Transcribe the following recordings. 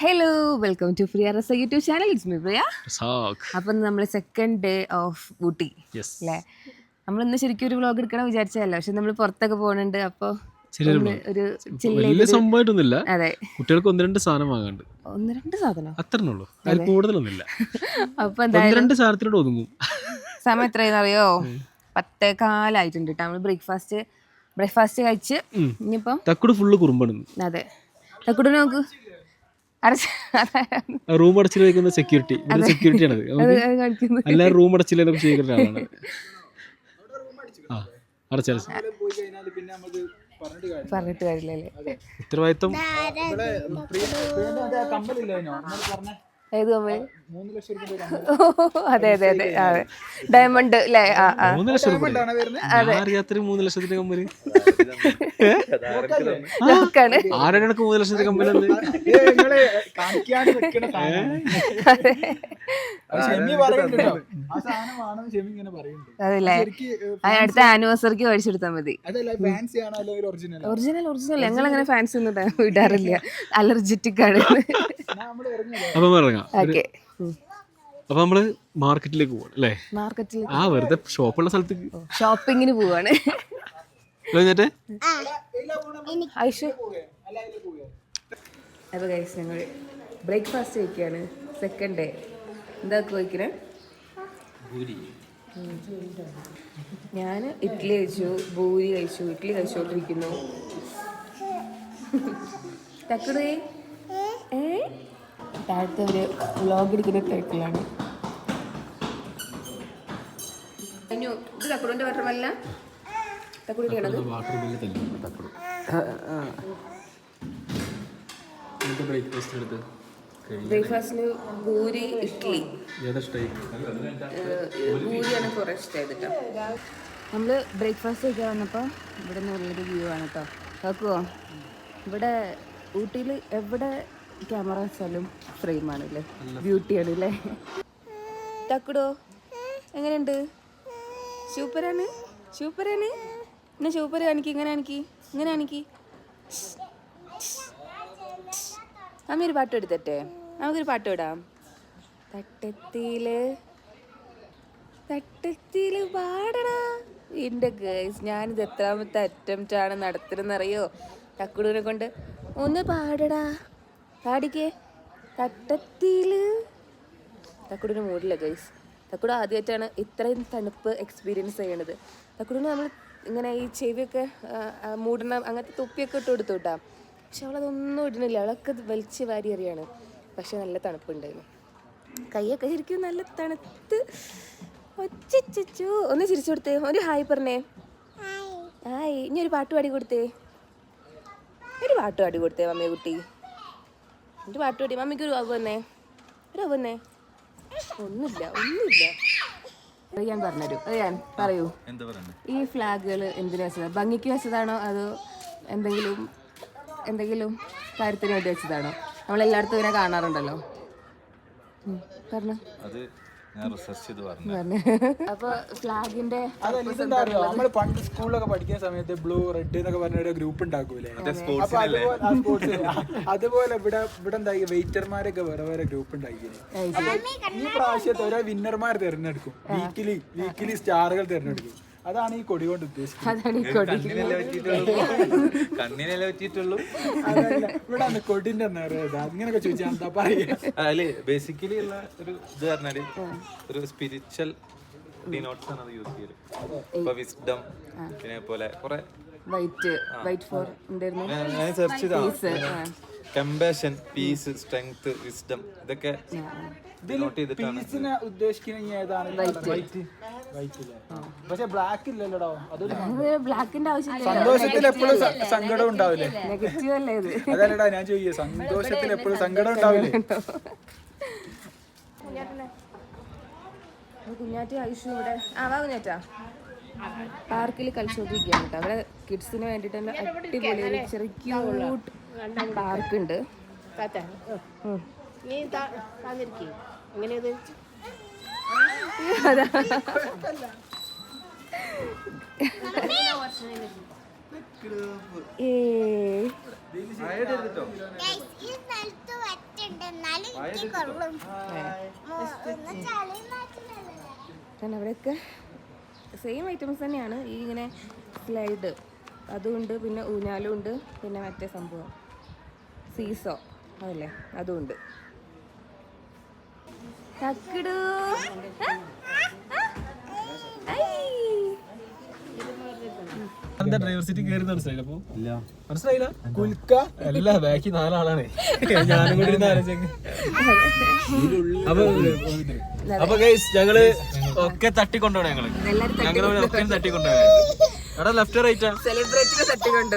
Hello welcome to R S YouTube channel it's me Priya അപ്പം നമ്മൾ second day of Ooty. നമ്മൾ ഇന്ന് ശരിക്കും ഒരു വ്ളോഗ് എടുക്കണം വിചാരിച്ചതല്ല? പക്ഷെ നമ്മൾ പുറത്തൊക്കെ പോകുന്നുണ്ട് അപ്പോൾ ഒരു വലിയ സംഭവമായിട്ടൊന്നുമില്ല. അതെ. കുട്ടികൾക്ക് ഒന്ന് രണ്ട് സാധനം വാങ്ങാണ്ട് ഒന്ന് രണ്ട് സാധനം? അത്രേ ഉള്ളൂ അതിൽ കൂടുതലൊന്നുമില്ല. അപ്പൊ എന്തായാലും രണ്ട് സാധനത്തിനോട് ഒതുങ്ങും. സമയം എത്രയെന്ന് അറിയോ പത്തേ കാലായിട്ടുണ്ട് കേട്ടോ. നമ്മൾ ബ്രേക്ക്ഫാസ്റ്റ് ബ്രേക്ക്ഫാസ്റ്റ് കഴിച്ച്. ഇനിയിപ്പം തക്കുട് ഫുള്ള് കുറുമ്പാണ് അതെ. തക്കുടു നോക്ക്. റൂം അടച്ചിൽ വയ്ക്കുന്ന സെക്യൂരിറ്റി സെക്യൂരിറ്റി ആണ് എല്ലാവരും റൂം ആ അടച്ചടച്ച് പറഞ്ഞിട്ട് കാര്യമില്ലല്ലേ? ഉത്തരവാദിത്വം? ഏത് അതെ അതെ അതെ. അതെ. ഡയമണ്ട് അല്ലേ ആ ആ. മൂന്ന് ലക്ഷം രൂപ ഞാൻ അറിയാത്തൊരു മൂന്ന് ലക്ഷത്തിന്റെ കമ്പനി. ലോക്കാണ് ആരുടെ മൂന്ന് ലക്ഷത്തിന്റെ കമ്പനി ഉണ്ട് അതെ. അതല്ലേ? ആ, അടുത്ത ആനിവേഴ്സറിക്ക് മേടിച്ചെടുത്താൽ മതി. ഒറിജിനൽ ഒറിജിനൽ ഞങ്ങൾ അങ്ങനെ ഫാൻസ് ഒന്നും വിടാറില്ല ഇടാറില്ല. അലർജറ്റിക് ആണ്. അപ്പൊ ഇറങ്ങാം ഓക്കെ. അപ്പൊ നമ്മൾ മാർക്കറ്റിലേക്ക് പോകണം അല്ലേ? മാർക്കറ്റിൽ ആ വെറുതെ ഷോപ്പുള്ള സ്ഥലത്തേക്ക് ഷോപ്പിങ്ങിന് പോവാണ്. കഴിഞ്ഞിട്ട് ഐഷു. അപ്പോൾ ഗൈസ് ഞങ്ങൾ ബ്രേക്ക്ഫാസ്റ്റ് കഴിക്കുകയാണ് സെക്കൻഡ് ഡേ എന്താ കഴിക്കണേ? ഞാൻ ഇഡ്ഡലി കഴിച്ചു ഭൂരി കഴിച്ചു ഇഡ്ഡലി കഴിച്ചുകൊണ്ടിരിക്കുന്നു തക്കടേ. താഴത്തെ ഒരു വ്ലോഗ് എടുക്കുന്ന തിരക്കിലാണ്. ഇത് ബ്രേക്ക്ഫാസ്റ്റ് എടുത്ത് ബ്രേക്ക്ഫാസ്റ്റിന് ഭൂരി ഇഡ്ഡലി ഭൂരിയാണ് കുറേ ഇഷ്ടമായത് കേട്ടോ. നമ്മൾ ബ്രേക്ക്ഫാസ്റ്റ് കഴിക്കാൻ വന്നപ്പോൾ ഇവിടെ നല്ലൊരു വ്യൂ ആണ് കേട്ടോ. കേൾക്കുമോ ഇവിടെ ഊട്ടിയിൽ എവിടെ ക്യാമറ വെച്ചാലും ഫ്രെയിമാണ് അല്ലേ ബ്യൂട്ടിയാണ് അല്ലേ ടക്കുടോ എങ്ങനെയുണ്ട്? സൂപ്പറാണ്. സൂപ്പറാണ്. എന്നാ സൂപ്പർ കാണിക്ക് ഇങ്ങനെ കാണിക്ക് ഇങ്ങനെ കാണിക്ക് അമ്മ ഒരു പാട്ട് എടുത്തട്ടെ നമുക്കൊരു പാട്ട് ഇടാം തട്ടത്തിൽ തട്ടത്തിൽ പാടടാ എന്റെ ഗേൾസ് ഞാനിത് എത്രാമത്തെ അറ്റംപ്റ്റ് ആണ് നടത്തുന്നറിയോ തക്കുടൂനെ കൊണ്ട് ഒന്ന് പാടടാ. പാടിക്കേ. തട്ടത്തിൽ. തക്കുടിന് മൂടില്ല ഗൈസ് തക്കുട ആദ്യമായിട്ടാണ് ഇത്രയും തണുപ്പ് എക്സ്പീരിയൻസ് ചെയ്യണത്. തക്കുടിന് നമ്മൾ ഇങ്ങനെ ഈ ചെവിയൊക്കെ മൂടണം അങ്ങനത്തെ തൊപ്പിയൊക്കെ ഇട്ട് കൊടുത്തു കിട്ടാം പക്ഷെ അവളതൊന്നും ഇടുന്നില്ല. അവളൊക്കെ വലിച്ച് വാരി എറിയാണ്. പക്ഷെ നല്ല തണുപ്പുണ്ടായിരുന്നു. കൈയൊക്കെ ശരിക്കും നല്ല തണുത്ത്. ഒച്ചു ഒന്ന് ചിരിച്ചു കൊടുത്തേ. ഒരു ഹായ് പറഞ്ഞേ. ഹായ്. ഇനി ഒരു പാട്ട് പാടി കൊടുത്തേ. ഒരു പാട്ട് പാടി കൊടുത്തേ മമ്മി കുട്ടി. ഒരു പാട്ട് പാടി മമ്മിക്ക് ഒരു വാക്ക് വന്നേ. ഒരു വാക്ക് വന്നേ. ഒന്നുമില്ല ഒന്നുമില്ല. അത് ഞാൻ പറഞ്ഞു അത് ഞാൻ പറയൂ. ഈ ഫ്ലാഗുകൾ എന്തിനു വെച്ചതാണ് ഭംഗിക്ക് വെച്ചതാണോ? അതോ എന്തെങ്കിലും എന്തെങ്കിലും കാര്യത്തിന് വേണ്ടി വെച്ചതാണോ? നമ്മളെല്ലായിടത്തും ഇങ്ങനെ കാണാറുണ്ടല്ലോ. പറഞ്ഞു. ഞാൻ റിസർച്ച് ചെയ്ത് പറഞ്ഞു. അപ്പൊ ഫ്ലാഗിന്റെ നമ്മൾ പണ്ട് സ്കൂളിലൊക്കെ പഠിക്കുന്ന സമയത്ത് ബ്ലൂ റെഡ് എന്നൊക്കെ പറഞ്ഞ ഗ്രൂപ്പ് ഉണ്ടാക്കൂലേ? അപ്പൊ അതുപോലെ അതുപോലെ ഇവിടെ ഇവിടെ എന്താ വെയിറ്റർമാരൊക്കെ വേറെ വേറെ ഗ്രൂപ്പ് ഉണ്ടാക്കിയത് ഈ പ്രാവശ്യത്തെ ഓരോ വിന്നർമാർ തിരഞ്ഞെടുക്കും. വീക്കിലി വീക്കിലി സ്റ്റാറുകൾ തിരഞ്ഞെടുക്കും. അതാണ് ഈ കൊടി കൊണ്ട് ഉദ്ദേശിക്കുന്നത്. കണ്ണിനെല്ലാം പറ്റിയിട്ടുള്ളൂ? ഇവിടെ അന്ന് കൊടിന്റെ നിറയത് അങ്ങനെയൊക്കെ ചോദിച്ചാൽ എന്താ പറയാ? അല്ലേ ബേസിക്കലി ഉള്ള ഒരു ഇത് പറഞ്ഞാൽ ഒരു സ്പിരിച്വൽ ഡിനോട്ട്സ് ആണ് അത് യൂസ് ചെയ്യൽ. ഇപ്പൊ വിസ്ഡം പിന്നെ പോലെ കുറെ വൈറ്റ് വൈറ്റ് ഫോർ ഞാൻ- സെർച്ച് ചെയ്താ കമ്പാഷൻ പീസ് സ്ട്രെങ്ത് വിസ്ഡം ഇതൊക്കെ ഡിനോട്ട് ചെയ്തിട്ടാണ് പീസിനെ ഉദ്ദേശിക്കുന്ന പക്ഷെ ബ്ലാക്ക് ഇല്ലല്ലോടോ. അതൊരു ബ്ലാക്കിന്റെ ആവശ്യമില്ല. സന്തോഷത്തിൽ എപ്പോഴും സങ്കടം ഉണ്ടാവില്ലേ? നെഗറ്റീവ് അല്ലേ ഇത്? അതല്ലടാ ഞാൻ ചോദിക്കുക സന്തോഷത്തിൽ എപ്പോഴും സങ്കടം ഉണ്ടാവില്ലേ? കുഞ്ഞാറ്റി ഇവിടെ ആ വാ കുഞ്ഞാറ്റാ. പാർക്കിൽ കളിച്ചുകൊണ്ടിരിക്കുകയാണ് കേട്ടോ. അവിടെ കിഡ്സിന് വേണ്ടിയിട്ട് തന്നെ അടിപൊളി ഒരു ചെറിയ ക്യൂട്ട് പാർക്ക് ഉണ്ട് ഉം. നീ താന്നിരിക്കേ. എങ്ങനെയത് അവിടെയൊക്കെ സെയിം ഐറ്റംസ് തന്നെയാണ്. ഈ ഇങ്ങനെ സ്ലൈഡ് അതുമുണ്ട് പിന്നെ ഊഞ്ഞാലും ഉണ്ട് പിന്നെ മറ്റേ സംഭവം. സീസോ അതല്ലേ? അതുമുണ്ട് തക്കിടൂ എന്താ ഡ്രൈവർ സീറ്റ് കയറി മനസ്സിലായില്ല അപ്പൊ മനസ്സിലായില്ല കുൽക്ക അല്ല ബാക്കി നാലാളാണ് ഞാനും കൂടി ഇരുന്ന് ആലോചിച്ചേക്ക്. അപ്പൊ അപ്പൊ ഗൈസ് ഞങ്ങൾ ഒക്കെ തട്ടിക്കൊണ്ടുപോണേ ഞങ്ങൾ എല്ലാരും ഞങ്ങൾ ഒക്കെ തട്ടിക്കൊണ്ടുപോയി എടാ ലെഫ്റ്റ് റൈറ്റാ സെലിബ്രിറ്റിനെ തട്ടിക്കൊണ്ട്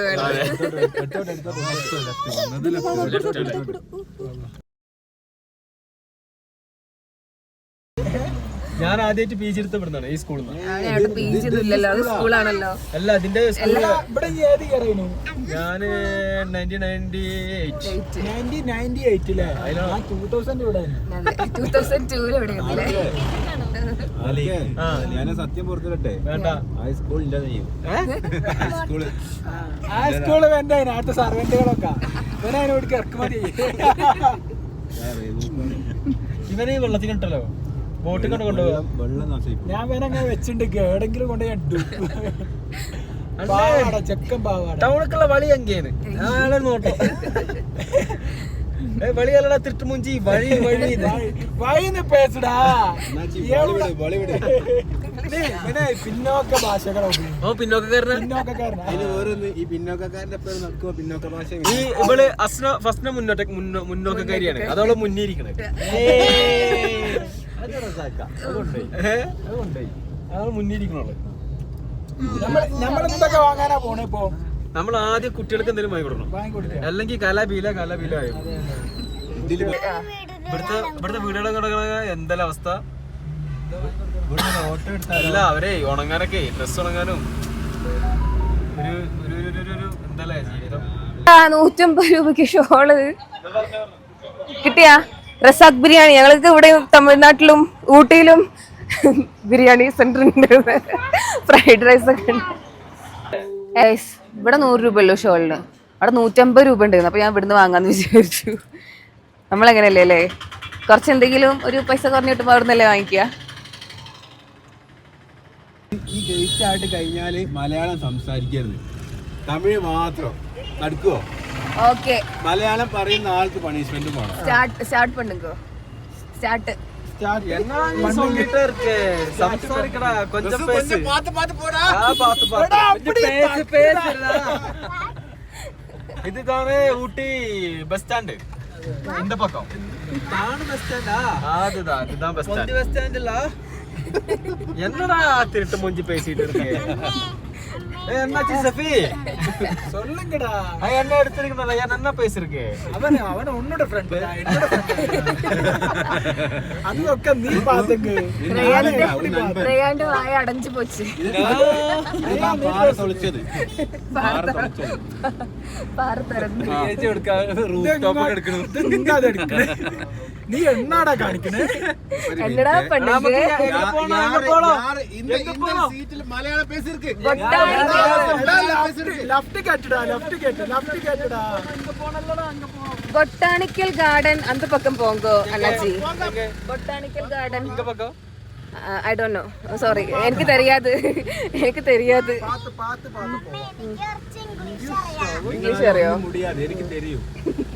ഞാൻ ആദ്യമായിട്ട് പി ജി എടുത്തപ്പെടുന്നതാണ് ഈ സ്കൂളിൽ നിന്ന് അവിടെ പീച്ച് അത് സ്കൂളാണല്ലോ അല്ല അതിന്റെ ഞാൻ നയന്റീൻ നയന്റി എയ്റ്റ് അല്ലേ ഞാൻ ഞാൻ സത്യം പുറത്തിട്ടെ വേണ്ട. ഹൈസ്കൂൾ ഹൈസ്കൂൾ ആ സ്കൂൾ വേണ്ട അതിനകത്ത് സർവെന്റുകളൊക്കെ ഇവനെ അതിനോട് ഇറക്കുമതി. ഇവനെ വെള്ളത്തിൽ കിട്ടല്ലോ ബോട്ടിൽ കൊണ്ട് കൊണ്ടുപോകാം ഞാൻ വേറെ അങ്ങനെ വെച്ചിട്ടുണ്ട്. എവിടെങ്കിലും കൊണ്ട് ഞാൻ ഇട്ടു പാവാട ചെക്കൻ പാവാട. ടൗണിക്കുള്ള വളി ആളെ നോട്ടോ. പിന്നോക്ക മുന്നോക്കക്കാരിയാണ്. അതോളം മുന്നിരിക്കണേ നമ്മളെന്തൊക്കെ വാങ്ങാനാ പോണേ ഇപ്പോ? നമ്മൾ ആദ്യം കുട്ടികൾക്ക് എന്തെങ്കിലും വാങ്ങി കൊടുക്കണം. അല്ലെങ്കിൽ കലാപീല ബീല കല ബീല ആയി. ഇവിടുത്തെ ഇവിടുത്തെ വീടുകളും കിടക്കണ എന്തെല്ലാം അവസ്ഥ? അല്ല അവരെ ഉണങ്ങാനൊക്കെ ഡ്രസ് ഉണങ്ങാനും. ഒരു ഒരു ഒരു- എന്തല്ലേ ജീവിതം? നൂറ്റമ്പത് രൂപക്ക് ഷോൾ. കിട്ടിയാ? റസാഖ് ബിരിയാണി. ഞങ്ങൾക്ക് ഇവിടെ തമിഴ്നാട്ടിലും ഊട്ടിയിലും ബിരിയാണി സെന്റർ ഉണ്ട് ഫ്രൈഡ് റൈസ് ഒക്കെ ഉണ്ട്. ഇവിടെ നൂറ് രൂപ ഉള്ളൂ ഷോളിന്? അവിടെ നൂറ്റമ്പത് രൂപ ഉണ്ട് അപ്പൊ ഞാൻ ഇവിടുന്ന് വാങ്ങാന്ന് വിചാരിച്ചു. നമ്മളെങ്ങനെയല്ലേ അല്ലേ? കുറച്ച് എന്തെങ്കിലും ഒരു പൈസ കുറഞ്ഞ് കിട്ടുമ്പോൾ അവിടെ നിന്നല്ലേ വാങ്ങിക്കുക? ഈ ഗേറ്റ് ആയിട്ട് കഴിഞ്ഞാൽ മലയാളം സംസാരിക്കരുത്. തമിഴ് മാത്രം. നടക്കുവോ? ഓക്കെ മലയാളം പറയുന്ന ആൾക്ക് പണിഷ്മെന്റ് പോണം സ്റ്റാർട്ട് സ്റ്റാർട്ട് പണ്ടുങ്കോ സ്റ്റാർട്ട് என்ன நீ சொல்லிட்டே இருக்க சம்சாரிக்கடா கொஞ்சம் பேசு പാത്ത് പാത്ത് പോടാ ஆ, பாத்து பாத்து கொஞ்சம் பேசு பேசுடா இதுதானே ஊட்டி பஸ் ஸ்டாண்டு இந்த பக்கம் ബസ് സ്റ്റാൻഡാ அதுதான் இதுதான் பஸ் ஸ்டாண்ட் பஸ் ஸ்டாண்ட்ல என்னடா திருட்டு மூஞ்சி பேசிட்டு இருக்கு ஏய், என்னாச்சு சஃபி சொல்லுங்கடா ஐயா, என்ன எடுத்திருக்கணும் ஐயா என்ன பேசிருக்கு അവന് അവന് ഉന്നോട് ഫ്രണ്ട് അതൊക്കെ നീ പാത്തക്ക് റയാന്റെ വായ അടഞ്ഞു പോച്ച് ഇതാ പാറ തൊളിച്ചത് പാറ തൊളിച്ചത് പാറ തുറന്നു നീ എന്നാടാ കാണിക്കണേ? ഗാർഡൻ അന്ത പക്കം പോങ്കോ അല്ലാജി botanical garden. I don't know sorry എനിക്ക് തെരിയാത്. എനിക്ക് തെരിയാത്. ഇംഗ്ലീഷ് അറിയോ. എനിക്ക് തെരിയും.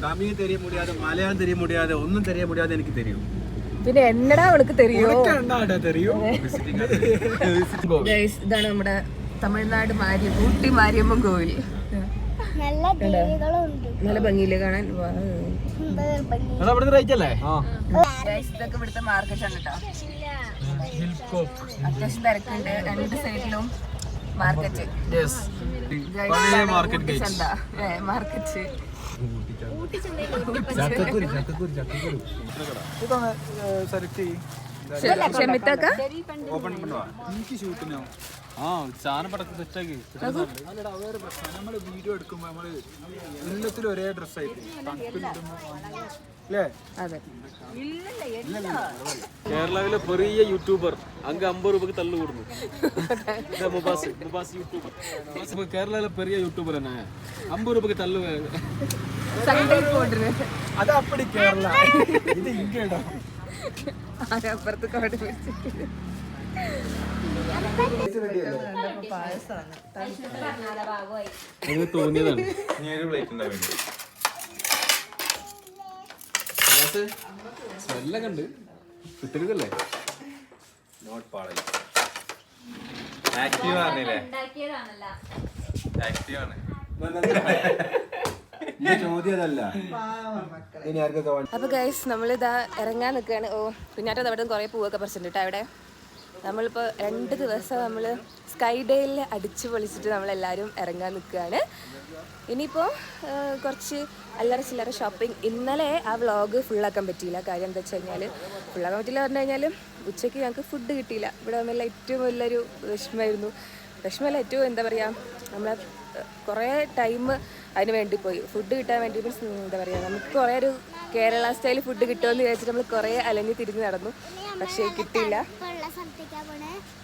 തമിഴ് തെരിയ മുടിയാതെ മലയാളം തെരിയ മുടിയാതെ ഒന്നും തെരിയ മുടിയാതെ എനിക്ക് തെരിയും. പിന്നെ എന്നടാ അവൾക്ക് തെരിയോ? ഇതാണ് നമ്മുടെ തമിഴ്നാട് മാരിയ കൂട്ടി മാരിയമ്മൻ കോവിൽ. നല്ല ഭംഗിയില്ലേ കാണാൻ? ഇതൊക്കെ ഇവിടുത്തെ മാർക്കറ്റ് ആണ് കേട്ടോ അത്യാവശ്യം തിരക്കുണ്ട്. രണ്ട് സൈഡിലും മാർക്കറ്റ് മാർക്കറ്റ് മാർക്കറ്റ് ഓപ്പൺ എനിക്ക് ആ സാധനം പടക്കം സെറ്റാക്കി അല്ലടാ വേറെ പ്രശ്നം നമ്മൾ വീഡിയോ എടുക്കുമ്പോൾ നമ്മൾ എല്ലാത്തിലും ഒരേ ഡ്രസ്സായി കേരളാവിലെ പെറിയ യൂട്യൂബർ അങ്ങ് അമ്പത് രൂപക്ക് തള്ളു കൂടുന്നു മുബാസ് മുബാസ് യൂട്യൂബർ മുബാസ് കേരളാവിലെ പെറിയ യൂട്യൂബർ തന്നെ അമ്പത് രൂപക്ക് തള്ളു അത് അപ്പടി കേരള ഇത് ഇങ്ങോട്ടോ അപ്പുറത്ത് കോടി പിടിച്ചിട്ട് തോന്നിയതാണ്. ഇനി ഒരു പ്ലേറ്റ് ഉണ്ടാവും സ്മെല്ലൊക്കെ ഉണ്ട് കുട്ടികൾക്കല്ലേ നോട്ട് പാടില്ല ആക്റ്റീവ് ആണല്ലേ ആക്റ്റീവ് ആണ്. അപ്പോൾ ഗൈസ് നമ്മളിതാ ഇറങ്ങാൻ നിൽക്കുകയാണ്. ഓ പിന്നെ അവിടെ കുറേ പൂവൊക്കെ പറിച്ചിട്ടുണ്ട് കേട്ടോ അവിടെ നമ്മളിപ്പോൾ രണ്ട് ദിവസം നമ്മൾ സ്കൈ ഡേയിൽ അടിച്ചു പൊളിച്ചിട്ട് നമ്മളെല്ലാവരും ഇറങ്ങാൻ നിൽക്കുകയാണ്. ഇനിയിപ്പോൾ കുറച്ച് അല്ലറ ചില്ലറ ഷോപ്പിംഗ്. ഇന്നലെ ആ വ്ളോഗ് ഫുള്ളാക്കാൻ പറ്റിയില്ല. കാര്യം എന്താ വെച്ച് കഴിഞ്ഞാൽ ഫുള്ളാക്കാൻ പറ്റില്ല പറഞ്ഞു കഴിഞ്ഞാൽ ഉച്ചയ്ക്ക് ഞങ്ങൾക്ക് ഫുഡ് കിട്ടിയില്ല. ഇവിടെ വന്നുള്ള ഏറ്റവും വലിയൊരു വിഷമമായിരുന്നു. വിഷമമല്ല ഏറ്റവും എന്താ പറയുക നമ്മളെ കുറേ ടൈം അതിന് വേണ്ടി പോയി. ഫുഡ് കിട്ടാൻ വേണ്ടി മീൻസ് എന്താ പറയുക നമുക്ക് കുറേ ഒരു കേരള സ്റ്റൈൽ ഫുഡ് കിട്ടുമെന്ന് വിചാരിച്ചിട്ട് നമ്മൾ കുറേ അലഞ്ഞ് തിരിഞ്ഞ് നടന്നു. പക്ഷേ കിട്ടിയില്ല.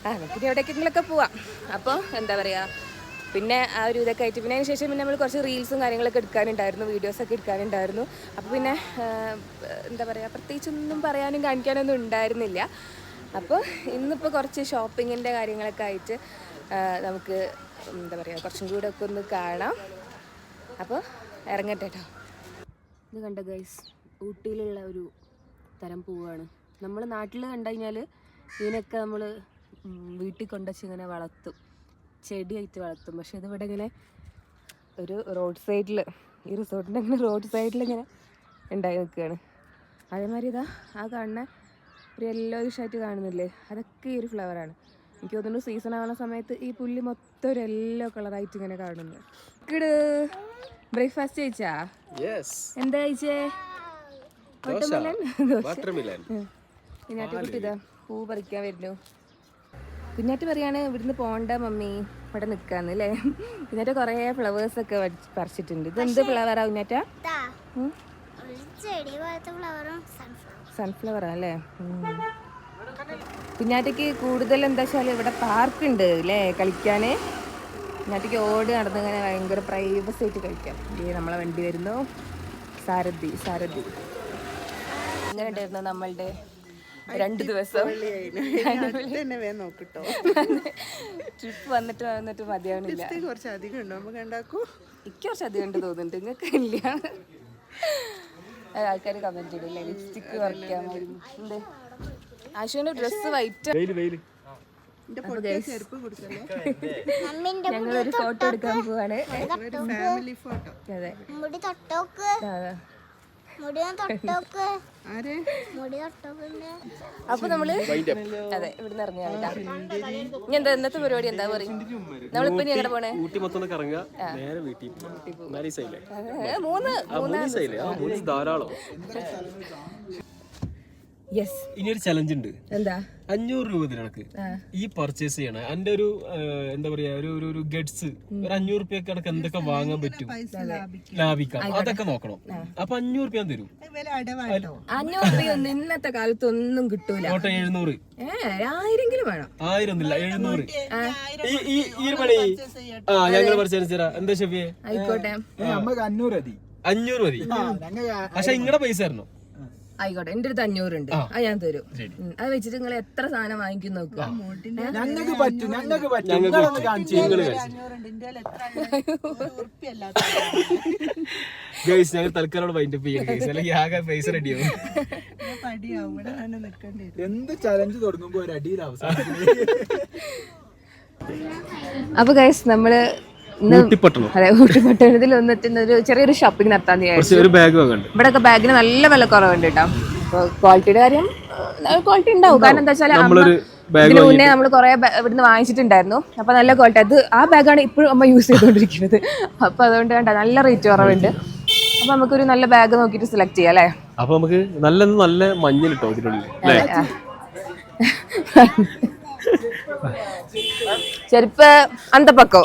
ആ നമുക്ക് എവിടേക്കെങ്കിലൊക്കെ പോവാം. അപ്പോൾ എന്താ പറയുക പിന്നെ ആ ഒരു ഇതൊക്കെ ആയിട്ട്. പിന്നെ അതിന് ശേഷം പിന്നെ നമ്മൾ കുറച്ച് റീൽസും കാര്യങ്ങളൊക്കെ എടുക്കാനുണ്ടായിരുന്നു വീഡിയോസൊക്കെ എടുക്കാനുണ്ടായിരുന്നു. അപ്പോൾ പിന്നെ എന്താ പറയുക പ്രത്യേകിച്ചൊന്നും പറയാനും കാണിക്കാനൊന്നും ഉണ്ടായിരുന്നില്ല. അപ്പോൾ ഇന്നിപ്പോൾ കുറച്ച് ഷോപ്പിങ്ങിന്റെ കാര്യങ്ങളൊക്കെ ആയിട്ട് നമുക്ക് എന്താ പറയുക കുറച്ചും കൂടെ ഒക്കെ ഒന്ന് കാണാം. അപ്പോൾ ഇറങ്ങട്ടെ കേട്ടോ ഇത് കണ്ട ഗൈസ് ഊട്ടിയിലുള്ള ഒരു തരം പൂവാണ്. നമ്മൾ നാട്ടിൽ കണ്ടു കഴിഞ്ഞാൽ ഇതിനൊക്കെ നമ്മൾ വീട്ടിൽ കൊണ്ടുവച്ച് ഇങ്ങനെ വളർത്തും. ചെടിയായിട്ട് വളർത്തും. പക്ഷെ ഇതിവിടെ ഇങ്ങനെ ഒരു റോഡ് സൈഡിൽ ഈ റിസോർട്ടിന്റെ ഇങ്ങനെ റോഡ് സൈഡിൽ ഇങ്ങനെ ഉണ്ടായി നിൽക്കുകയാണ്. അതേമാതിരി ഇതാ ആ കാണുന്ന ഒരു യെല്ലോ ആയിട്ട് കാണുന്നില്ലേ? അതൊക്കെ ഈ ഒരു ഫ്ലവറാണ് എനിക്ക് തോന്നുന്നു സീസൺ ആവുന്ന സമയത്ത് ഈ പുല്ല് മൊത്തം ഒരു യെല്ലോ കളറായിട്ട് ഇങ്ങനെ കാണുന്നു. കിട് ബ്രേക്ക്ഫാസ്റ്റ് കഴിച്ചാ? എന്താ കഴിച്ചേ? വാട്ടർമെലൻ വാട്ടർ മിലൻ കുഞ്ഞാറ്റ് കുട്ടി ഇതാ പൂ പറിക്കാൻ വരുന്നു. കുഞ്ഞാറ്റ് പറയാണ് ഇവിടുന്ന് പോണ്ട മമ്മി ഇവിടെ നിൽക്കാന്ന് അല്ലേ കുഞ്ഞാറ്റ കുറേ ഫ്ലവേഴ്സ് ഒക്കെ പറിച്ചിട്ടുണ്ട്. ഇത് എന്ത് ഫ്ലവറാ കുഞ്ഞാറ്റ? സൺഫ്ലവറാ അല്ലേ. കുഞ്ഞാറ്റയ്ക്ക് കൂടുതൽ എന്താ വെച്ചാൽ ഇവിടെ പാർക്ക് ഉണ്ട് അല്ലേ കളിക്കാന്. കുഞ്ഞാറ്റയ്ക്ക് ഓടി നടന്നിങ്ങനെ ഭയങ്കര പ്രൈവസി ആയിട്ട് കളിക്കാം. ഈ നമ്മളെ വണ്ടി വരുന്നു. സാരഥി സാരഥി. ഇങ്ങനെ ഉണ്ടായിരുന്നു നമ്മളുടെ രണ്ട് ദിവസം. ട്രിപ്പ് വന്നിട്ട് വന്നിട്ട് മതിയാവണില്ല. കുറച്ച് അധികം ഉണ്ടോ? നമുക്ക് ഉണ്ടാക്കൂ. എനിക്ക് കുറച്ച് അധികം ഉണ്ട് തോന്നുന്നുണ്ട് നിങ്ങൾക്ക് ഇല്ല? ആൾക്കാർ കമന്റ് ഇടില്ലേ ലിപ്സ്റ്റിക്ക് ചെയ്യാൻ എന്ത്? ആശുവിന്റെ ഡ്രസ്സ് വൈറ്റ് ഞങ്ങളൊരു ഫോട്ടോ എടുക്കാൻ പോവാണ്. ഫാമിലി ഫോട്ടോ അതെ. അപ്പൊ നമ്മൾ അതെ ഇവിടുന്ന് ഇറങ്ങിയാണ് ഇനി എന്താ ഇന്നത്തെ പരിപാടി? എന്താ പറയും? നമ്മളിപ്പോ ഇനി എങ്ങനെ പോണേ? ഊട്ടി മൊത്തം കറങ്ങാ കറങ്ങുക. നേരെ വീട്ടിൽ മൂന്ന് മൂന്ന് ധാരാളം. യെസ് ഇനി ഒരു ചലഞ്ച് ഉണ്ട്. എന്താ? അഞ്ഞൂറ് രൂപ നിനക്ക് ഈ പർച്ചേസ് ചെയ്യണം എന്റെ ഒരു എന്താ പറയാ ഒരു ഒരു ഒരു ഗഡ്സ് ഒരു അഞ്ഞൂറ് രൂപ കണക്ക് എന്തൊക്കെ വാങ്ങാൻ പറ്റും? ലാഭിക്കാം. അതൊക്കെ നോക്കണം. അപ്പൊ അഞ്ഞൂറ് ഞാൻ തരും. അഞ്ഞൂറ് രൂപ ഇന്നത്തെ കാലത്ത് ഒന്നും കിട്ടൂല. ഓട്ടെ എഴുന്നൂറ്. ആയിരെങ്കിലും വേണം. ആയിരം ഒന്നുമില്ല എഴുന്നൂറ്. ഈ ഈ ഈ ഒരു പണി. ആ ഞങ്ങൾ പർച്ചേസ് തരാം. എന്താ ഷെഫിയെ? ആയിക്കോട്ടെ. അഞ്ഞൂറ് മതി. അഞ്ഞൂറ് മതി. പക്ഷെ നിങ്ങളുടെ പൈസ തരണം? ആയിക്കോട്ടെ എന്റെ അടുത്ത് അഞ്ഞൂറുണ്ട് അത് ഞാൻ തരും. അത് വെച്ചിട്ട് നിങ്ങൾ എത്ര സാധനം വാങ്ങിക്കും നോക്കുക ഞങ്ങൾക്ക് പറ്റും ഞങ്ങൾക്ക് പറ്റും. നിങ്ങളൊന്ന് കാണിച്ചു നിങ്ങൾ ഗൈസ് ഞങ്ങൾ തൽക്കാലം വൈൻഡപ്പ് ചെയ്യാം ഗൈസ്. അല്ലെങ്കിൽ ആകെ പൈസ റെഡിയാവും എന്ത് ചലഞ്ച് തുടങ്ങുമ്പോ ഒരു അടിയിൽ അവസാനം അപ്പൊ ഗൈസ് നമ്മൾ അതെ ഊട്ടിപ്പട്ടണത്തിൽ വന്നിട്ട് ഒരു ചെറിയൊരു ഷോപ്പിംഗ് നടത്താൻ ഇവിടെ ഒക്കെ ബാഗിന് നല്ല വില കുറവുണ്ട് കേട്ടോ. ക്വാളിറ്റിയുടെ കാര്യം ക്വാളിറ്റി ഉണ്ടാവും. കാരണം എന്താ വെച്ചാൽ ഇതിന് മുന്നേ നമ്മൾ കുറെ ഇവിടുന്ന് വാങ്ങിച്ചിട്ടുണ്ടായിരുന്നു. അപ്പൊ നല്ല ക്വാളിറ്റി അത് ആ ബാഗാണ് ഇപ്പോഴും അമ്മ യൂസ് ചെയ്തുകൊണ്ടിരിക്കുന്നത്. അപ്പൊ അതുകൊണ്ട് വേണ്ട നല്ല റേറ്റ് കുറവുണ്ട്. അപ്പൊ നമുക്കൊരു നല്ല ബാഗ് നോക്കിയിട്ട് സെലക്ട് ചെയ്യാം അല്ലേ? അപ്പൊ നമുക്ക് നല്ല നല്ല മഞ്ഞൾ കിട്ടോ ഇതിനുള്ളിൽ ചെരുപ്പ് അന്തപ്പക്കോ?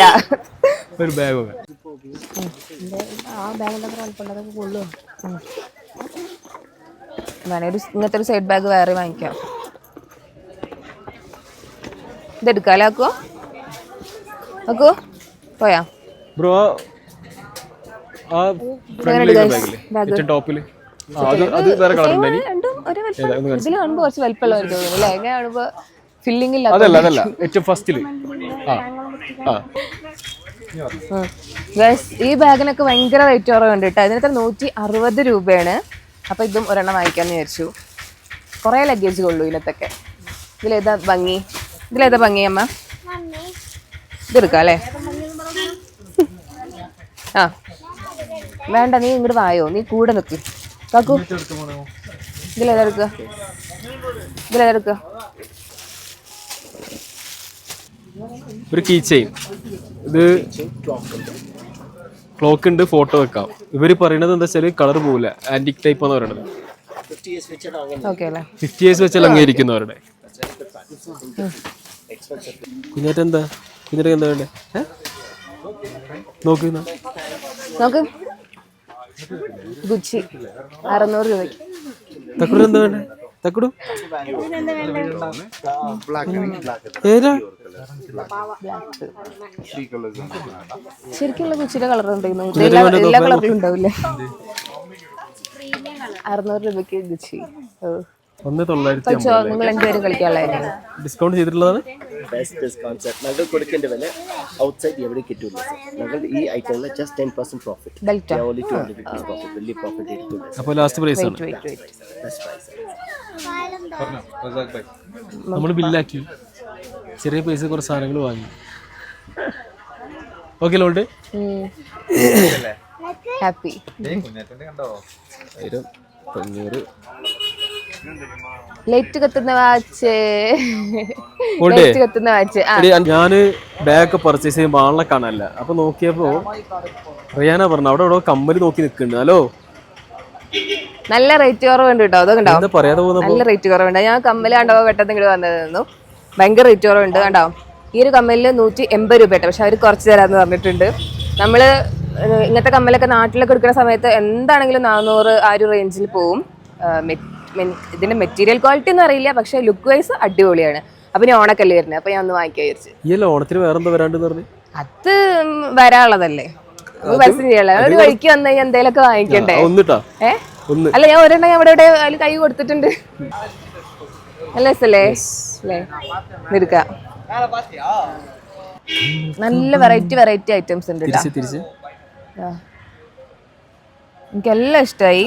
യാ ഒരു ബാഗ് ആ ബാഗിന്റെ വേണേ ഒരു ഇങ്ങനത്തെ ഒരു സൈഡ് ബാഗ് വേറെ വാങ്ങിക്കാം. ഇതെടുക്കാലോ ആക്കോ? ആക്കോ? പോയാ. ബ്രോ ടോപ്പിൽ ഇതിൽ കാണുമ്പോൾ കുറച്ച് വലിപ്പമുള്ളവർ തോന്നുന്നു അല്ലേ? ഇങ്ങനെ കാണുമ്പോൾ ഫില്ലിംഗ് അതല്ല അതല്ല. ഏറ്റവും ഫസ്റ്റിൽ ആ. ആ. ഈ ബാഗിനൊക്കെ ഭയങ്കര റേറ്റ് കുറവുണ്ട് കേട്ടോ ഇതിനത്ര നൂറ്റി അറുപത് രൂപയാണ്. അപ്പോൾ ഇതും ഒരെണ്ണം വാങ്ങിക്കാമെന്ന് വിചാരിച്ചു. കുറേ ലഗേജ് കൊള്ളു ഇതിനകത്തൊക്കെ ഇതിലേതാ ഭംഗി? ഇതിലേതാ ഭംഗി അമ്മ? ഇതെടുക്കാം അല്ലേ? ആ. വേണ്ട നീ ഇങ്ങോട്ട് വായോ? നീ കൂടെ നിൽക്ക് കാക്കു. ഇതിലേതാ എടുക്കുക ഇതിലേതാ എടുക്കുക ഒരു കീ ചെയിൻ ഇത് ക്ലോക്ക് ഉണ്ട് ഫോട്ടോ വെക്കാം. ഇവർ പറയണത് എന്താ വെച്ചാൽ കളർ പോവില്ല. ആന്റിക് ടൈപ്പ് എന്ന് പറയണത്. ഫിഫ്റ്റി ഇയേഴ്സ് വെച്ചാൽ അംഗീകരിക്കുന്നവരുടെ കുഞ്ഞാറ്റ എന്താ? കുഞ്ഞാറ്റ എന്താ വേണ്ടേ? നോക്ക് നോക്ക്. ഗുച്ചി. അറുന്നൂറ് രൂപയ്ക്ക്. തക്കുടു എന്താ വേണ്ടേ? തക്കുടു ഏതാ ശരിക്കുള്ള കുച്ചിയുടെ കളർ ഉണ്ടായിരുന്നു എല്ലാ എല്ലാ കളറിലും ഉണ്ടാവില്ലേ അറുന്നൂറ് രൂപയ്ക്ക് ഗുച്ചി ഓ ഒന്ന് തൊള്ളായിരത്തി പച്ചോ നിങ്ങൾ രണ്ടുപേരും കളിക്കാനുള്ളതായിരുന്നു ഡിസ്കൗണ്ട് ചെയ്തിട്ടുള്ളതാണ് ಬೆಸ್ಟ್ ಡಿಸ್ಕೌಂಟ್ ಸರ್ ನಗದು ಕೊಡೋಕ್ಕಿಂತ ಬೆಲೆ ಔಟ್ಸೈಡ್ ಎವರಿ ಕಿಟ್ಟಿಲ್ಲ ಸರ್ ನಗದು ಈ ಐಟಮ್ನ just ten percent profit ബെൽറ്റോ only two hundred rupees profit ಇಲ್ಲಿ ಪ್ರಾಫಿಟ್ ಇರ್ತದೆ അപ്പോൾ ലാസ്റ്റ് പ്രൈസ് ആണ് നമ്മൾ ബില്ലാക്കി. ചെറിയ പൈസ കുറച്ച് സാധനങ്ങൾ വാങ്ങി. ഓക്കെ ലോൾഡ്? ഹാപ്പി. ലൈറ്റ് കത്തുന്ന വാച്ച്. ലൈറ്റ് കത്തുന്ന വാച്ച്. ഞാൻ ബാഗ് പർച്ചേസ് ചെയ്യുമ്പോൾ ആളെ കാണാനല്ല. അപ്പൊ നോക്കിയപ്പോ റിയാന പറഞ്ഞു അവിടെ ഇവിടെ കമ്മൽ നോക്കി നിൽക്കുന്നുണ്ട്. ഹലോ? നല്ല റേറ്റ് കുറവുണ്ട് കേട്ടോ അതൊക്കെ ഉണ്ടാവും നല്ല റേറ്റ് കുറവുണ്ട്. ഞാൻ കമ്മൽ കണ്ടപ്പോൾ പെട്ടെന്ന് ഇങ്ങോട്ട് വന്നതായിരുന്നു ഭയങ്കര റേറ്റ് കുറവുണ്ട് കണ്ടോ? ഈ ഒരു കമ്മലിന് നൂറ്റി എൺപത് രൂപ കേട്ടോ പക്ഷെ അവർ കുറച്ച് തരാമെന്ന് പറഞ്ഞിട്ടുണ്ട്. നമ്മൾ ഇങ്ങനത്തെ കമ്മലൊക്കെ നാട്ടിലൊക്കെ എടുക്കുന്ന സമയത്ത് എന്താണെങ്കിലും നാനൂറ് ആ ഒരു റേഞ്ചിൽ പോവും. ഇതിന്റെ മെറ്റീരിയൽ ക്വാളിറ്റി ഒന്നും അറിയില്ല. പക്ഷെ ലുക്ക് വൈസ് അടിപൊളിയാണ്. അപ്പൊ ഞാൻ ഓണക്കല്ലേ വരുന്നത് അപ്പൊ ഞാൻ ഒന്ന് വാങ്ങിക്കാൻ വിചാരിച്ചു. ഓണത്തിന് വേറെന്താ അത് വരാനുള്ളതല്ലേ. പരസ്യം ചെയ്യല്ലേ ഒരു വഴിക്ക് വന്നു കഴിഞ്ഞാൽ എന്തെങ്കിലുമൊക്കെ വാങ്ങിക്കണ്ടേ? ഏഹ് അല്ല ഞാൻ ഒരെണ്ണം ഞാൻ ഇവിടെ അതിൽ കൈ കൊടുത്തിട്ടുണ്ട്. നല്ല രസല്ലേ? അല്ലേ? എടുക്കാം. നല്ല വെറൈറ്റി വെറൈറ്റി ഐറ്റംസ് ഉണ്ട്. എനിക്കെല്ലാം ഇഷ്ടമായി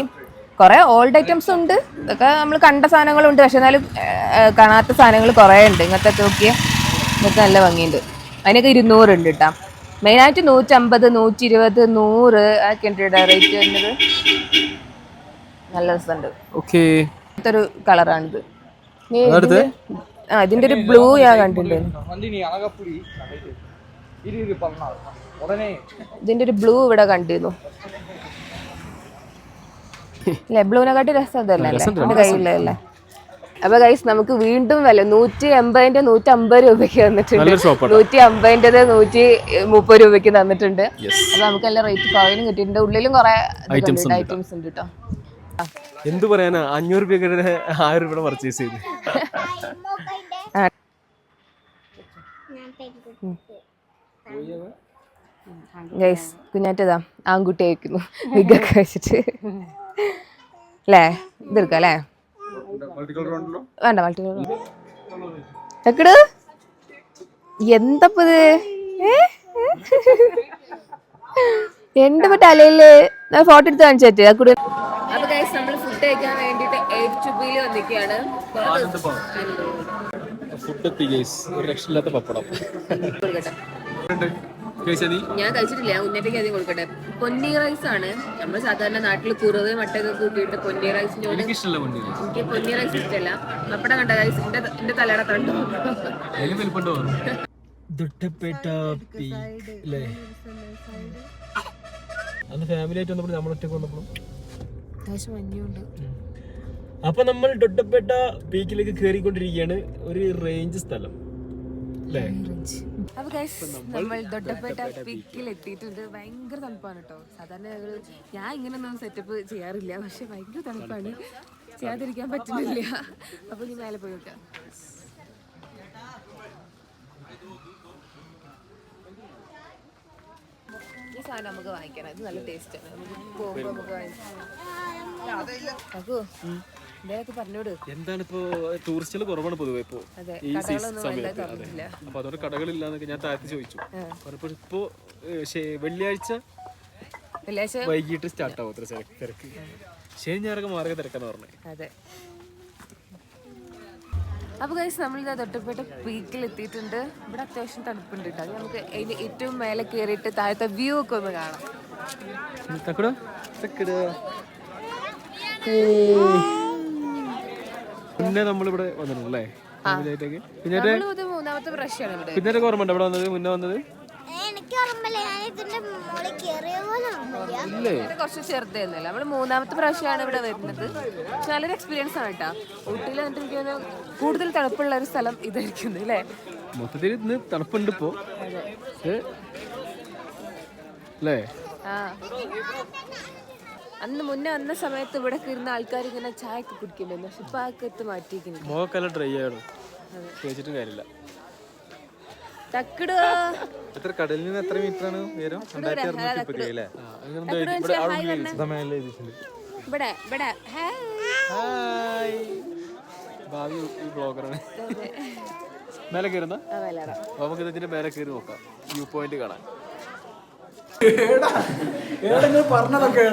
കുറേ ഓൾഡ് ഐറ്റംസ് ഉണ്ട്. ഇതൊക്കെ നമ്മൾ കണ്ട സാധനങ്ങളുണ്ട്. പക്ഷെ എന്നാലും കാണാത്ത സാധനങ്ങൾ കുറേ ഉണ്ട്. ഇങ്ങനത്തെ നോക്കിയ ഇതൊക്കെ നല്ല ഭംഗിയുണ്ട്. അതിനൊക്കെ ഇരുന്നൂറുണ്ട് കേട്ടോ മെയിനായിട്ട് നൂറ്റമ്പത് നൂറ്റി ഇരുപത് നൂറ് അതൊക്കെ ഉണ്ട് റേറ്റ് വരുന്നത്. നല്ല രസമുണ്ട്. ഓക്കെ. ഒരു കളറാണിത്. നീ ഇതിന്റെ- ആ ഇതിന്റെ ഒരു ബ്ലൂ ഞാൻ കണ്ടിട്ടുണ്ടായിരുന്നു ഇതിന്റെ ഒരു ബ്ലൂ ഇവിടെ കണ്ടിരുന്നു. അല്ലേ? ബ്ലൂവിനെക്കാട്ടി രസം അതല്ലേ കയ്യിലല്ലേ അപ്പൊ ഗൈസ് നമുക്ക് വീണ്ടും വില നൂറ്റി എൺപതിന്റെ നൂറ്റി അമ്പത് രൂപയ്ക്ക് തന്നിട്ടുണ്ട്. ഷോപ്പാണ് നൂറ്റി അമ്പതിന്റെ നൂറ്റി മുപ്പത് രൂപയ്ക്ക് തന്നിട്ടുണ്ട്. അപ്പൊ നമുക്ക് നല്ല റേറ്റ് കുറവിനും കിട്ടിയിട്ടുണ്ട്. ഉള്ളിലും കുറെ ഉണ്ട്. ഐറ്റംസ് ഉണ്ട് കേട്ടോ എന്ത് പറയാനാ? അഞ്ഞൂറ് രൂപയുടെ ആയിരം രൂപയുടെ പർച്ചേസ് ചെയ്ത്. ഗൈസ് കുഞ്ഞാറ്റതാ. ആൺകുട്ടി അയക്കുന്നു വിഗൊക്കെ വെച്ചിട്ട്. അല്ലേ? ഇതെടുക്കാം അല്ലേ? വേണ്ട മൾട്ടി എക്കട് എന്തപ്പത്? എന്റെ പറ്റ അല്ലേ ഞാൻ ഫോട്ടോ എടുത്ത് കാണിച്ചു പറ്റേ അക്കുട് കഴിക്കാൻ വേണ്ടിട്ട് എയ്റ്റ് ചുബിയിൽ വന്നിരിക്കുകയാണ്. ഫുഡ് എത്തി ഗൈസ് ഒരു രക്ഷയില്ലാത്ത പപ്പടം. ഞാൻ കഴിച്ചിട്ടില്ല. ഉന്നത്തേക്ക് അധികം കൊടുക്കട്ടെ. പൊന്നി റൈസ് ആണ്. നമ്മൾ സാധാരണ നാട്ടിൽ കുറുവ മട്ടൊക്കെ കൂട്ടിയിട്ട് പൊന്നി റൈസിന്റെ കൂടെ എനിക്ക് പൊന്നി റൈസ് ഇഷ്ടമല്ല പപ്പടം കണ്ട റൈസ് എന്റെ എന്റെ തലയുടെ തണ്ടു. ദുട്ടപ്പേട്ട പീക്ക് അല്ലേ അന്ന് ഫാമിലി ആയിട്ട് വന്നപ്പോൾ നമ്മൾ ഒറ്റയ്ക്ക് വന്നപ്പോഴും മഞ്ഞുണ്ട് അപ്പൊ നമ്മൾ ഡൊട്ടപ്പേട്ട പീക്കിലേക്ക് കയറിക്കൊണ്ടിരിക്കുകയാണ് ഒരു റേഞ്ച് സ്ഥലം. അപ്പൊ ഗൈസ് നമ്മൾ ദൊഡ്ഡപ്പേട്ട പീക്കിൽ എത്തിയിട്ടുണ്ട്. ഭയങ്കര തണുപ്പാണ് കേട്ടോ. സാധാരണ ഞങ്ങൾ ഞാൻ ഇങ്ങനൊന്നും സെറ്റപ്പ് ചെയ്യാറില്ല. പക്ഷെ ഭയങ്കര തണുപ്പാണ്. ചെയ്യാതിരിക്കാൻ പറ്റുന്നില്ല. അപ്പൊ നീ മേലെ പോയി നോക്കാം. ഈ സാധനം നമുക്ക് വാങ്ങിക്കണം. ഇത് നല്ല ടേസ്റ്റ് ആണ്. നമുക്ക് പോകുമ്പോൾ നമുക്ക് വാങ്ങിക്കാം എന്താണ് ഇപ്പോ ടൂറിസ്റ്റുകൾ കുറവാണ് പൊതുവെ ഇപ്പോ. ഈ സമയത്ത്. അപ്പൊ അതുകൊണ്ട് കടകളില്ലാന്നൊക്കെ ഞാൻ താഴ്ത്തി ചോദിച്ചു. പറഞ്ഞപ്പോൾ ഇപ്പോ വെള്ളിയാഴ്ച വൈകിട്ട് സ്റ്റാർട്ട് ആവും അത്ര തിരക്ക്. തിരക്ക് ശനി ഞായറൊക്കെ മാർഗ തിരക്കാന്ന് പറഞ്ഞത് അതെ അപ്പൊ കഴിച്ച് നമ്മളിതാ തൊട്ടപ്പേട്ട പീക്കിൽ എത്തിയിട്ടുണ്ട് ഇവിടെ അത്യാവശ്യം തണുപ്പുണ്ട് കേട്ടോ നമുക്ക് അതിന് ഏറ്റവും മേലെ കയറിയിട്ട് താഴത്തെ വ്യൂ ഒക്കെ ഒന്ന് കാണാം. പിന്നെ നമ്മളിവിടെ വന്നിട്ടുണ്ടല്ലേ? പിന്നെ മൂന്നാമത്തെ പ്രാവശ്യമാണ് ഇവിടെ. പിന്നെ ഓർമ്മ ഉണ്ട് ഇവിടെ വന്നത്? മുന്നേ വന്നത്? എനിക്ക് ഓർമ്മയില്ല. ഞാൻ ഇതിന്റെ മുകളിൽ കയറിയ പോലെ ഓർമ്മയില്ല. ഇല്ലേ? കുറച്ച് ചെറുതായിരുന്നല്ലോ. നമ്മൾ മൂന്നാമത്തെ പ്രാവശ്യമാണ് ഇവിടെ വരുന്നത്. പക്ഷെ നല്ലൊരു എക്സ്പീരിയൻസ് ആണ് കേട്ടോ. ഊട്ടിയിൽ വന്നിട്ട് എനിക്ക് തോന്നുന്നു കൂടുതൽ തണുപ്പുള്ള ഒരു സ്ഥലം ഇതായിരിക്കുന്നു അല്ലേ മൊത്തത്തിൽ ഇന്ന് തണുപ്പുണ്ട് ഇപ്പോ. അല്ലേ ആ. അന്ന് മുന്നേ വന്ന സമയത്ത് ഇവിടെ ഇരുന്ന ആൾക്കാർ ഇങ്ങനെ ചായ ഒക്കെ കുടിക്കണ്ടായിരുന്നു പക്ഷെ ഇപ്പൊ ആൾക്ക് എത്ത് മാറ്റിയിരിക്കുന്നു. മുഖക്കെല്ലാം ഡ്രൈ ആയിരുന്നു തേച്ചിട്ടും കാര്യമില്ല. എത്ര കടലിൽ നിന്ന് എത്ര മീറ്റർ ആണ് ഉയരം രണ്ടായിരത്തി അറുന്നൂറ്റി മുപ്പത്തി അതിനെന്താ ഇവിടെ. ഇവിടെ ഇവിടെ. ഹായ്. ഹായ്. ഭാവി ഈ ബ്ലോഗറാണ് മേലെ കയറുന്ന. നമുക്ക് ഇതിന്റെ മേലെ കയറി നോക്കാം. വ്യൂ പോയിന്റ് കാണാൻ. ഏടാ ഏടാ നിങ്ങൾ പറഞ്ഞതൊക്കെ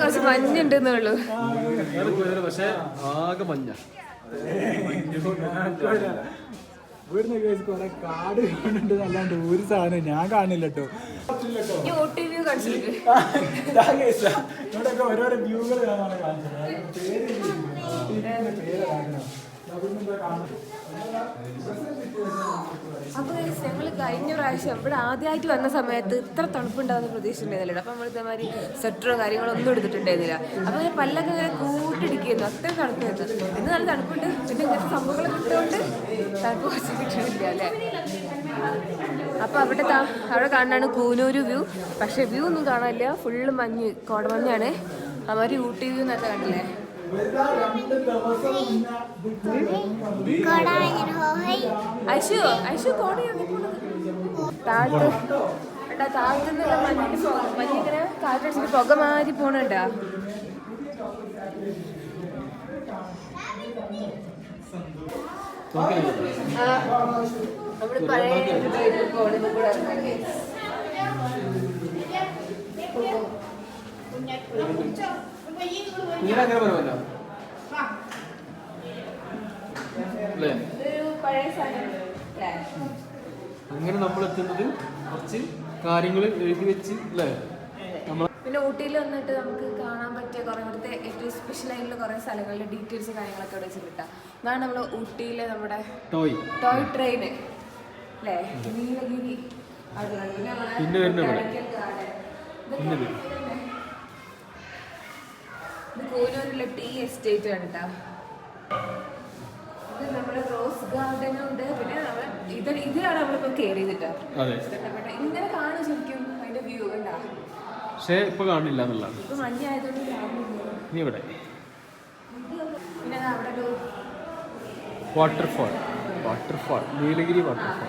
കുറച്ച് മഞ്ഞുണ്ടെന്നേ ഉള്ളൂ. പക്ഷെ ആകെ മഞ്ഞ. ഇവിടുന്ന് കേസ് കുറെ കാട് കാണുന്നുണ്ട് അല്ലാണ്ട് ഒരു സാധനം ഞാൻ കാണില്ല കേട്ടോ ഇവിടെയൊക്കെ ഓരോരോ വ്യൂകൾ കാണാൻ കാണിച്ചത്. പേര് കാണണം. അപ്പൊ ഞങ്ങൾ കഴിഞ്ഞ പ്രാവശ്യം ഇവിടെ ആദ്യമായിട്ട് വന്ന സമയത്ത് ഇത്ര തണുപ്പുണ്ടാവുന്ന പ്രതീക്ഷിച്ചിട്ടുണ്ടായിരുന്നില്ല അപ്പൊ നമ്മൾ ഇതേമാതിരി സ്വെറ്ററോ കാര്യങ്ങളോ ഒന്നും എടുത്തിട്ടുണ്ടായിരുന്നില്ല. അപ്പൊ ഇങ്ങനെ പല്ലൊക്കെ ഇങ്ങനെ കൂട്ടിടിക്കുന്നു. അത്രയും തണുപ്പായിരുന്നു ഇന്ന് നല്ല തണുപ്പുണ്ട്. പിന്നെ ഇങ്ങനത്തെ സംഭവങ്ങളൊക്കെ ഇട്ടുകൊണ്ട് കിട്ടുന്നില്ല അല്ലേ? അപ്പൊ അവിടെ താ അവിടെ കാണാനാണ് കൂനൂര് വ്യൂ. പക്ഷെ വ്യൂ ഒന്നും കാണാനില്ല. ഫുള്ള് മഞ്ഞ് കോടമഞ്ഞാണ് അവർ ഊട്ടി വ്യൂ എന്നൊക്കെ കണ്ടില്ലേ? ഐശു ഐശു കോടയാണ് താഴത്ത് എടാ താഴത്തുനിന്നുള്ള മഞ്ഞിങ്ങനെ കാറ്റടിച്ചിട്ട് പുക മാറി പോണണ്ടാ നമ്മൾ പഴയ ഒരു type കോടതി കൂടെ ഇറങ്ങി. അങ്ങനെ നമ്മൾ എത്തുന്നത് കുറച്ച് കാര്യങ്ങൾ എഴുതി വെച്ച് അല്ലേ? പിന്നെ ഊട്ടിയിൽ വന്നിട്ട് നമുക്ക് പറ്റിയ കുറേ ഇവിടുത്തെ ഏറ്റവും സ്പെഷ്യൽ ആയിട്ടുള്ള കുറേ സ്ഥലങ്ങളുടെ ഡീറ്റെയിൽസ് കാര്യങ്ങളൊക്കെ ഇവിടെ വെച്ച് കിട്ടാം. ഇതാണ് നമ്മൾ ഊട്ടിയിലെ നമ്മുടെ ടോയ് ടോയ് ട്രെയിൻ അല്ലേ നീലഗിരി. പിന്നെ. ഇത് കൂനൂരിലെ ടീ എസ്റ്റേറ്റ് ആണ് കേട്ടോ. ഇത് നമ്മുടെ റോസ് ഗാർഡനും ഉണ്ട്. പിന്നെ നമ്മൾ ഇത് ഇതിലാണ് നമ്മളിപ്പോൾ കയറി ചെയ്തിട്ട് ഇങ്ങനെ കാണും ശരിക്കും അതിന്റെ വ്യൂ കണ്ടാ. പക്ഷേ ഇപ്പൊ കാണില്ല എന്നുള്ളതാണ്. ഇനി ഇവിടെ. Waterfall waterfall Nilgiri waterfall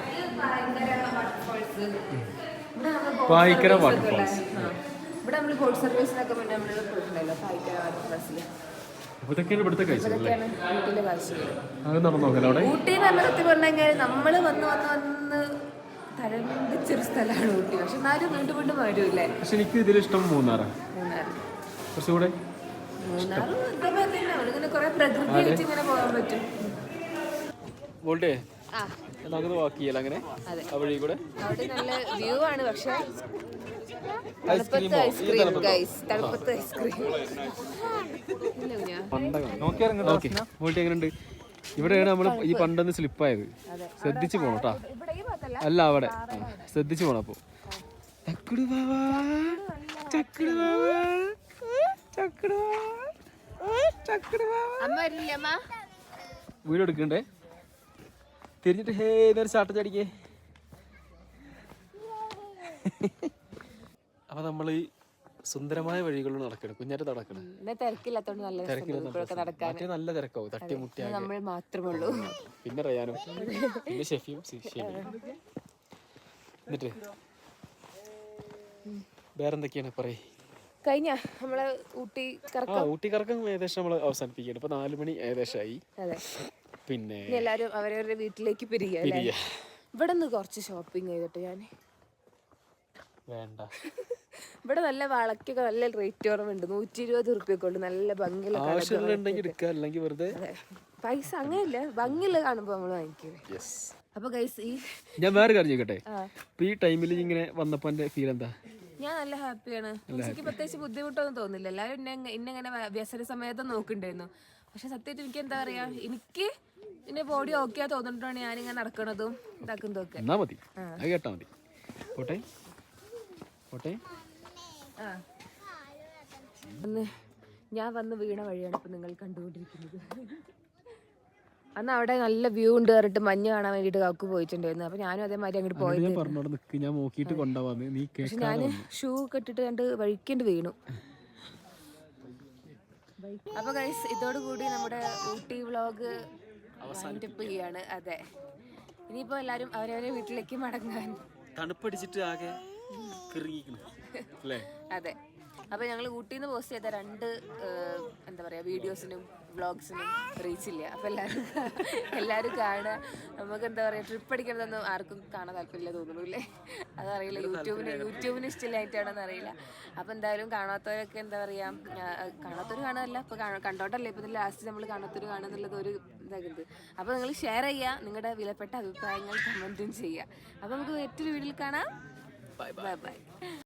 Payikkara ആ. ഇവിടെ നമ്മൾ ബോട്ട് സർവീസിനൊക്കെ മുന്നേ നമ്മൾ പോയിട്ടുണ്ടല്ലോ പായിക്കര വാട്ടർഫാൾസിൽ അപ്പൊ ഇതൊക്കെയാണ് ഇവിടുത്തെ കാഴ്ചകൾ അല്ലേ? ഇതൊക്കെയാണ് ഊട്ടിയിലെ കാഴ്ചകൾ അത് നടന്നു നോക്കല്ലോ അവിടെ? ഊട്ടി എന്ന് പറഞ്ഞ സത്യം നമ്മൾ വന്ന് വന്ന് വന്ന് തരംതിച്ചൊരു സ്ഥലമാണ് ഊട്ടി. പക്ഷെ എന്നാലും വീണ്ടും വീണ്ടും വരൂല്ലേ പക്ഷെ എനിക്ക് ഇതിലിഷ്ടം മൂന്നാറാണ് മൂന്നാർ കുറച്ചുകൂടെ മൂന്നാർ ഇതേപോലെ തന്നെ നമ്മളിങ്ങനെ കുറെ പ്രകൃതി ആയിട്ട് ഇങ്ങനെ പോകാൻ പറ്റും. ബോൾട്ടേ? ആ. നമുക്ക് വാക്ക് ചെയ്യല അങ്ങനെ? അതെ. ആ വഴി കൂടെ? അവിടെ നല്ല വ്യൂ ആണ് പക്ഷെ. തണുപ്പത്ത് ഐസ്ക്രീം? ഗൈസ് തണുപ്പത്ത് ഐസ്ക്രീം ഓക്കെ. ബോൾട്ടി എങ്ങനെയുണ്ട് ഇവിടെയാണ് നമ്മൾ ഈ പണ്ടെന്ന് സ്ലിപ്പായത്. ശ്രദ്ധിച്ചു പോണം കേട്ടാ അല്ല അവിടെ. ശ്രദ്ധിച്ചു പോണം അപ്പൊ. ചക്കുടു വീഡിയോ എടുക്കണ്ടേ? തിരിഞ്ഞിട്ട് ഹേ എന്നൊരു ചാട്ടം ചടിക്കേ അപ്പൊ നമ്മൾ സുന്ദരമായ വഴികളിലൂടെ നടക്കണം. കുഞ്ഞാറ്റ നടക്കണം? തിരക്കില്ലാത്തോണ്ട് നല്ല നടക്കാൻ. നല്ല തിരക്കാവും. തട്ടി നമ്മൾ മാത്രമേ ഉള്ളൂ പിന്നെ റയാനും? പിന്നെ ഷെഫിയും എന്നിട്ട്? വേറെന്തൊക്കെയാണ് പറയേ? കഴിഞ്ഞ നമ്മളെ ഊട്ടി കറക്കം. ഊട്ടി കറക്കം ഏകദേശം നമ്മൾ അവസാനിപ്പിക്കുകയാണ്. ഇപ്പൊ നാലു മണി ഏകദേശമായി പിന്നെ എല്ലാരും അവരവരുടെ വീട്ടിലേക്ക് അല്ലേ? ഇവിടെ നിന്ന് കുറച്ച് ഷോപ്പിംഗ് ചെയ്തിട്ട് ഞാൻ വേണ്ട. ഇവിടെ നല്ല വളക്കൊക്കെ നല്ല റേറ്റ് കുറവുണ്ട്. നൂറ്റി ഇരുപത് ഉറുപ്പ്യൊക്കെ ഉള്ളു നല്ല ഭംഗിയുള്ള പൈസ അങ്ങനെയല്ല. ഭംഗിയുള്ള കാണുമ്പോ നമ്മൾ വാങ്ങിക്കും. യെസ് അപ്പൊ ഗൈസ് ഈ ഞാൻ വേറെ കാര്യം ചോദിക്കട്ടെ? ഈ ടൈമിൽ ഇങ്ങനെ വന്നപ്പോ എന്റെ ഫീൽ എന്താ? ഞാൻ നല്ല ഹാപ്പിയാണ് എനിക്ക് പ്രത്യേകിച്ച് ബുദ്ധിമുട്ടൊന്നും തോന്നില്ല. എല്ലാവരും എന്നെ ഇന്നെ ഇങ്ങനെ വ- വ്യസന സമയത്ത് നോക്കിണ്ടായിരുന്നു. പക്ഷെ സത്യമായിട്ട് എനിക്ക് എന്താ പറയാ എനിക്ക് എന്റെ ബോഡി ഓക്കെ തോന്നിട്ടാണ് ഞാൻ ഇങ്ങനെ നടക്കണതും ഇതാക്കുന്നതും ഒക്കെ എന്നാ മതി. കേട്ടാ മതി. പോട്ടെ? പോട്ടെ? ആ അന്ന് ഞാൻ വന്ന് വീണ വഴിയാണ് ഇപ്പൊ നിങ്ങൾ കണ്ടുകൊണ്ടിരിക്കുന്നത്. അന്ന് അവിടെ നല്ല വ്യൂ ഉണ്ട് പറഞ്ഞിട്ട് മഞ്ഞ് കാണാൻ വേണ്ടിട്ട് കാക്കു പോയിട്ടുണ്ടായിരുന്നു. അപ്പൊ ഞാനും അതേമാതിരി അങ്ങോട്ട് പോയത് ഞാൻ പറഞ്ഞോട് നിക്ക് ഞാൻ നോക്കിയിട്ട് കൊണ്ടുപോവാന്ന്. നീ പക്ഷെ ഞാൻ ഷൂ കെട്ടിട്ട് ഇട്ടിട്ട് കണ്ട് വഴിക്കേണ്ടി വീണു. അപ്പൊ ഗൈസ് ഇതോടുകൂടി നമ്മുടെ ഊട്ടി വ്ളോഗ് അവസാനിപ്പിക്കുകയാണ്. ചെയ്യാണ് അതെ. ഇനിയിപ്പോ എല്ലാരും അവരവരെ വീട്ടിലേക്ക് മടങ്ങാൻ. തണുപ്പടിച്ചിട്ട് ആകെ കിറുങ്ങിക്കണ് അതെ. അപ്പൊ ഞങ്ങൾ ഊട്ടിയിൽ നിന്ന് പോസ്റ്റ് ചെയ്ത രണ്ട് എന്താ പറയാ വീഡിയോസിനും വ്ളോഗ്സിനും റീച്ച് ഇല്ല. അപ്പൊ എല്ലാരും എല്ലാരും കാണുക. നമുക്ക് എന്താ പറയാ ട്രിപ്പ് അടിക്കണതൊന്നും ആർക്കും കാണാൻ താല്പര്യമില്ല തോന്നുന്നു അതറിയില്ല യൂട്യൂബിന് യൂട്യൂബിന് ഇഷ്ടമില്ലായിട്ടാണെന്ന് അറിയില്ല. അപ്പൊ എന്തായാലും കാണാത്തവരൊക്കെ എന്താ പറയാ കാണാത്തവർ കാണാനല്ല അപ്പൊ കണ്ടോട്ടല്ലേ ഇപ്പൊ ലാസ്റ്റ് നമ്മൾ കാണാത്തവർ കാണുന്നുള്ളത് ഒരു ഇതാകുന്നത് അപ്പൊ നിങ്ങൾ ഷെയർ ചെയ്യുക നിങ്ങളുടെ വിലപ്പെട്ട അഭിപ്രായങ്ങൾ കമന്റും ചെയ്യുക. അപ്പൊ നമുക്ക് മറ്റൊരു വീഡിയോയിൽ കാണാം. Bye bye